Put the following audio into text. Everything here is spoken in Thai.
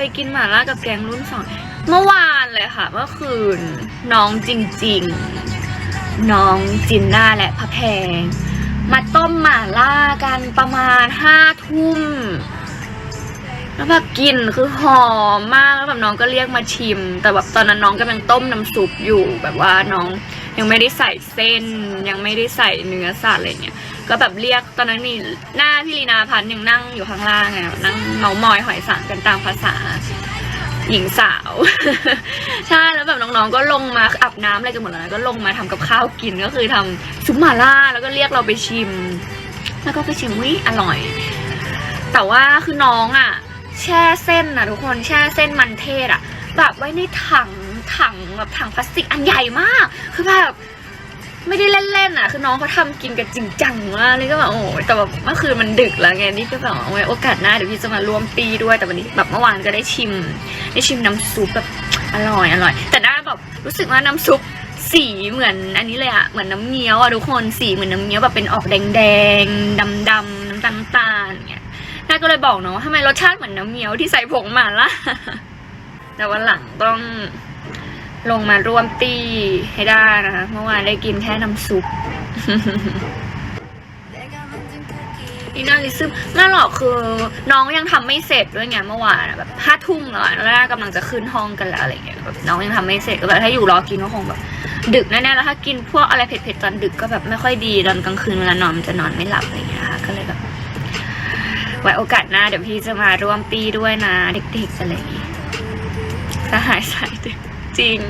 ไปกินหม่าล่ากับแกงรุ่นสองเมื่อวานเลยค่ะ เมื่อคืนน้องจริง ๆ น้องจินน่าและพระแพง มาต้มหม่าล่ากันประมาณห้าทุ่มแล้วแบบกลิ่นคือหอมมากแล้วแบบน้องก็เรียกมาชิม แต่แบบตอนนั้นน้องกำลังต้มน้ำซุปอยู่แบบว่าน้องยังไม่ได้ใส่เส้น ยังไม่ได้ใส่เนื้อสัตว์อะไรเงี้ย ก็แบบเรียกตอนนั้นนี่หน้าพี่ลีนาพันยังนั่งอยู่ข้างล่างไงนั่งเมามอยหอยสังกันตามภาษาหญิงสาว ใช่แล้วแบบน้องๆ ก็ลงมาอาบน้ำอะไรกันหมดแล้วนะก็ลงมาทำกับข้าวกินก็คือทำซุปหม่าล่าแล้วก็เรียกเราไปชิม แล้วก็ไปชิมวิอร่อย แต่ว่าคือน้องอะ แช่เส้นนะทุกคนแช่เส้นมันเทศอะ แบบไว้ในถังถังแบบถังพลาสติกอันใหญ่มาก คือแบบ ไม่ได้เล่นๆอะ คือน้องเขาทำกินกันจริงจังมากเลยก็แบบโอ้ยแต่แบบเมื่อคืนมันดึกแล้วไงนี่ก็แบบเอาไว้โอกาสหน้าเดี๋ยวพี่จะมาร่วมปีด้วยแต่วันนี้แบบเมื่อวานก็ได้ชิม ได้ชิมน้ำซุปแบบอร่อยอร่อย แต่หน่าแบบรู้สึกว่าน้ำซุปสีเหมือนอันนี้เลยอะเหมือนน้ำเงี้ยวอะทุกคนสีเหมือนน้ำเงี้ยวแบบเป็นออกแดงแดงดำดำน้ำตาลตาลเงี้ยน้าก็เลยบอกเนาะทำไมรสชาติเหมือนน้ำเงี้ยวที่ใส่ผงหมาล่ะแต่วันหลังต้อง ลงมาร่วมตีให้ได้นะคะ เมื่อวานได้กินแค่น้ำซุปนี่น่าลิซึมน่าหรอกคือน้องยังทำไม่เสร็จด้วยไงเมื่อวานแบบห้าทุ่มแล้วแล้วกำลังจะขึ้นห้องกันแล้วอะไรเงี้ยแบบน้องยังทำไม่เสร็จก็แบบถ้าอยู่รอกินก็คงแบบดึกแน่ๆแล้วถ้ากินพวกอะไรเผ็ดๆตอนดึกก็แบบไม่ค่อยดีตอนกลางคืนเวลานอนจะนอนไม่หลับอะไรเงี้ยค่ะก็เลยแบบไว้โอกาสหน้าเดี๋ยวพี่จะมาร่วมปีด้วยนะเด็กๆอะไรอย่างงี้สหายสายเด็ก จริง